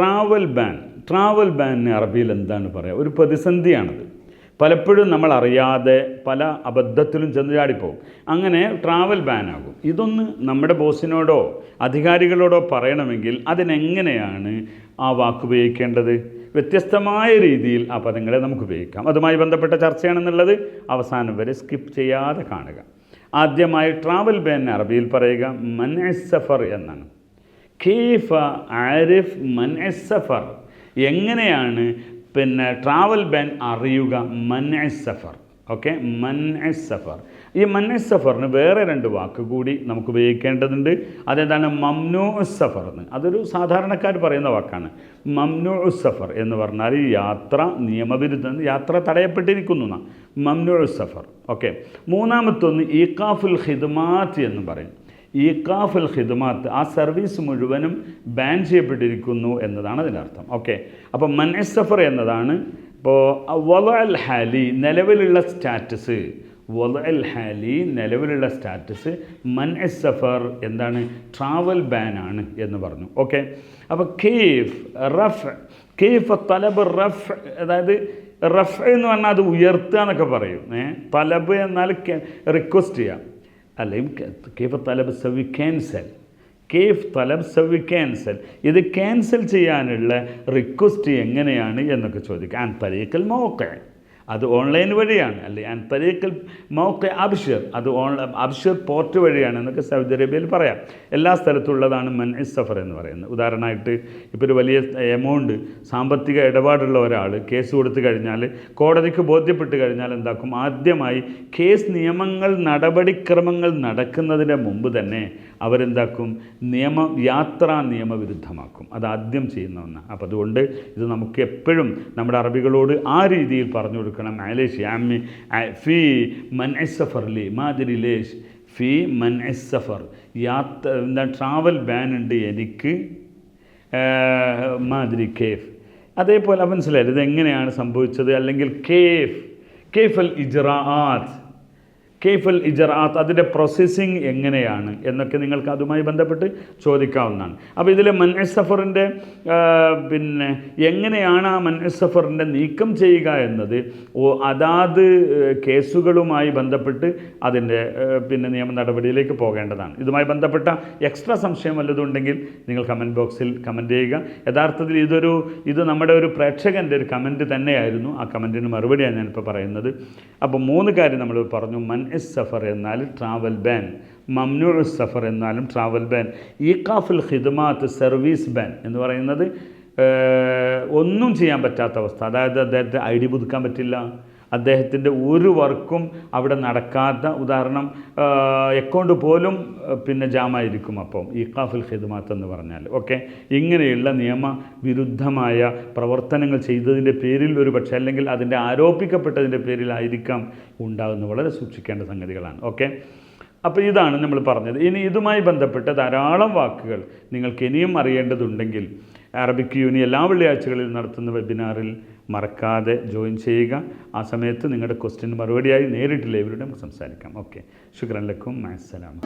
Travel ban travel ബാനിന് അറബിയിൽ എന്താണ് പറയുക ഒരു പ്രതിസന്ധിയാണത്. പലപ്പോഴും നമ്മൾ അറിയാതെ പല അബദ്ധത്തിലും ചെന്ന് ചാടിപ്പോവും അങ്ങനെ ട്രാവൽ ബാനാകും ഇതൊന്ന് നമ്മുടെ ബോസിനോടോ അധികാരികളോടോ പറയണമെങ്കിൽ അതിനെങ്ങനെയാണ് ആ വാക്ക് ഉപയോഗിക്കേണ്ടത്? വ്യത്യസ്തമായ രീതിയിൽ ആ പദങ്ങളെ നമുക്ക് ഉപയോഗിക്കാം. അതുമായി ബന്ധപ്പെട്ട ചർച്ചയാണെന്നുള്ളത് അവസാനം വരെ സ്കിപ്പ് ചെയ്യാതെ കാണുക. ആദ്യമായി ട്രാവൽ ബാൻ അറബിയിൽ പറയുക മൻ സഫർ എന്നാണ്. കീഫ ആരിഫ് മൻ സഫർ. എങ്ങനെയാണ് പിന്നെ ട്രാവൽ ബാൻ അറിയുക? മൻ സഫർ. ഓക്കെ മൻ സഫർ. ഈ മൻ സഫറിന് വേറെ രണ്ട് വാക്ക് കൂടി നമുക്ക് ഉപയോഗിക്കേണ്ടതുണ്ട്. അതെന്താണ്? മംനു സഫർ എന്ന്. അതൊരു സാധാരണക്കാർ പറയുന്ന വാക്കാണ്. മംനു സഫർ എന്ന് പറഞ്ഞാൽ യാത്ര നിയമവിരുദ്ധ യാത്ര തടയപ്പെട്ടിരിക്കുന്നു മംനു സഫർ. ഓക്കെ മൂന്നാമത്തൊന്ന് ഈക്കാഫുൽ ഹിദ്മാത്ത് എന്ന് പറയും. ഈക്കാഫുൽ ഖിദ്മാത്ത് ആ സർവീസ് മുഴുവനും ബാൻ ചെയ്യപ്പെട്ടിരിക്കുന്നു എന്നതാണ് അതിന്റെ അർത്ഥം. ഓക്കെ അപ്പോൾ മൻസഫർ എന്നതാണ്. ഇപ്പോൾ വല അൽ ഹാലി നിലവിലുള്ള സ്റ്റാറ്റസ് വല അൽ ഹാലി നിലവിലുള്ള സ്റ്റാറ്റസ് മൻ സഫർ എന്താണ്? ട്രാവൽ ബാൻ ആണ് എന്ന് പറഞ്ഞു. ഓക്കെ അപ്പോൾ കേഫ് റഫ് കേഫ് തലബ് റഫ് അതായത് റഫ് എന്ന് പറഞ്ഞാൽ അത് ഉയർത്തുക എന്നൊക്കെ പറയും. ഏ? തലബ് എന്നാൽ റിക്വസ്റ്റ് ചെയ്യാം. അല്ലെങ്കിൽ കേഫ് തലബ് സവി ക്യാൻസൽ. കേഫ് തലബ് സവി ക്യാൻസൽ. ഇത് ക്യാൻസൽ ചെയ്യാനുള്ള റിക്വസ്റ്റ് എങ്ങനെയാണ് എന്നൊക്കെ ചോദിക്കുക ആൻ തരീക്കൽ മോക്ക അത് ഓൺലൈൻ വഴിയാണ്. അല്ലെ ഞാൻ തരീക്കൽ മോക്ക അബ്ഷർ അത് ഓൺലൈൻ അബ്ഷർ പോർട്ട് വഴിയാണ് എന്നൊക്കെ സൗദി അറേബ്യയിൽ പറയാം. എല്ലാ സ്ഥലത്തുള്ളതാണ് മൻ സഫർ എന്ന് പറയുന്നത്. ഉദാഹരണമായിട്ട് ഇപ്പോൾ ഒരു വലിയ എമൗണ്ട് സാമ്പത്തിക ഇടപാടുള്ള ഒരാൾ കേസ് കൊടുത്തു കഴിഞ്ഞാൽ കോടതിക്ക് ബോധ്യപ്പെട്ട് കഴിഞ്ഞാൽ എന്താക്കും? ആദ്യമായി കേസ് നിയമങ്ങൾ നടപടിക്രമങ്ങൾ നടക്കുന്നതിന് മുമ്പ് തന്നെ അവരെന്താക്കും? നിയമ യാത്രാ നിയമവിരുദ്ധമാക്കും. അത് ആദ്യം ചെയ്യുന്ന ഒന്നാണ് അപ്പോൾ അതുകൊണ്ട് ഇത് നമുക്ക് എപ്പോഴും നമ്മുടെ അറബികളോട് ആ രീതിയിൽ പറഞ്ഞു കൊടുക്കണം. ആലേഷ് ആമി ഫി മൻ സഫർലി മാതിരി ലേഷ്. ഫി മൻ സഫർ. യാത്ര എന്താ ട്രാവൽ ബാൻ ഉണ്ട് എനിക്ക്. മാതിരി കേഫ്. അതേപോലെ മനസ്സിലായത് ഇതെങ്ങനെയാണ് സംഭവിച്ചത്? അല്ലെങ്കിൽ കേഫ് കേഫൽ ഇജ്റാത്ത് കേഫൽ ഇജറാത്ത് അതിന്റെ പ്രോസസ്സിങ് എങ്ങനെയാണ് എന്നൊക്കെ നിങ്ങൾക്ക് അതുമായി ബന്ധപ്പെട്ട് ചോദിക്കാവുന്നതാണ്. അപ്പോൾ ഇതിലെ മൻസഫറിന്റെ പിന്നെ എങ്ങനെയാണ് ആ മൻസഫറിന്റെ നീക്കം ചെയ്യുക എന്നത് അതാത് കേസുകളുമായി ബന്ധപ്പെട്ട് അതിന്റെ പിന്നെ നിയമ നടപടിയിലേക്ക് പോകേണ്ടതാണ്. ഇതുമായി ബന്ധപ്പെട്ട എക്സ്ട്രാ സംശയം വല്ലതുണ്ടെങ്കിൽ നിങ്ങൾ കമന്റ് ബോക്സിൽ കമന്റ് ചെയ്യുക. യഥാർത്ഥത്തിൽ ഇതൊരു ഇത് നമ്മുടെ ഒരു പ്രേക്ഷകന്റെ ഒരു കമന്റ് തന്നെയായിരുന്നു. ആ കമന്റിന് മറുപടിയാണ് ഞാനിപ്പോൾ പറയുന്നത്. അപ്പോൾ മൂന്ന് കാര്യം നമ്മൾ പറഞ്ഞു. മൻ എസ് സഫർ എന്നാൽ ട്രാവൽ ബാൻ. മംനു സഫർ എന്നാലും ട്രാവൽ ബാൻ. ഈക്കാഫുൽ ഖിദ്മാത്ത് സർവീസ് ബാൻ എന്ന് പറയുന്നത് ഒന്നും ചെയ്യാൻ പറ്റാത്ത അവസ്ഥ. അതായത് അദ്ദേഹത്തെ ഐ ഡി പുതുക്കാൻ പറ്റില്ല. അദ്ദേഹത്തിന്റെ ഒരു വർക്കും അവിടെ നടക്കാത്ത ഉദാഹരണം എക്കൗണ്ട് പോലും പിന്നെ ജാമായിരിക്കും അപ്പം ഇഖാഫുൽ ഖിദ്മാത്ത് എന്ന് പറഞ്ഞാൽ. ഓക്കെ? ഇങ്ങനെയുള്ള നിയമവിരുദ്ധമായ പ്രവർത്തനങ്ങൾ ചെയ്തതിന്റെ പേരിൽ ഒരു പക്ഷേ അല്ലെങ്കിൽ അതിന്റെ ആരോപിക്കപ്പെട്ടതിന്റെ പേരിലായിരിക്കാം ഉണ്ടാകുന്ന വളരെ സൂക്ഷിക്കേണ്ട സംഗതികളാണ്. ഓക്കെ? അപ്പോൾ ഇതാണ് നമ്മൾ പറഞ്ഞത്. ഇനി ഇതുമായി ബന്ധപ്പെട്ട ധാരാളം വാക്കുകൾ നിങ്ങൾക്ക് ഇനിയും അറിയേണ്ടതുണ്ടെങ്കിൽ അറബിക് യൂണി എല്ലാ വെള്ളിയാഴ്ചകളിൽ നടത്തുന്ന വെബിനാറിൽ മറക്കാതെ ജോയിൻ ചെയ്യുക. ആ സമയത്ത് നിങ്ങളുടെ ക്വസ്റ്റ്യൻ മറുപടിയായി നേരിട്ട് ലൈവിലൂടെ നമുക്ക് സംസാരിക്കാം. ഓക്കെ. ശുക്രൻ ലക്കും. മാസലാം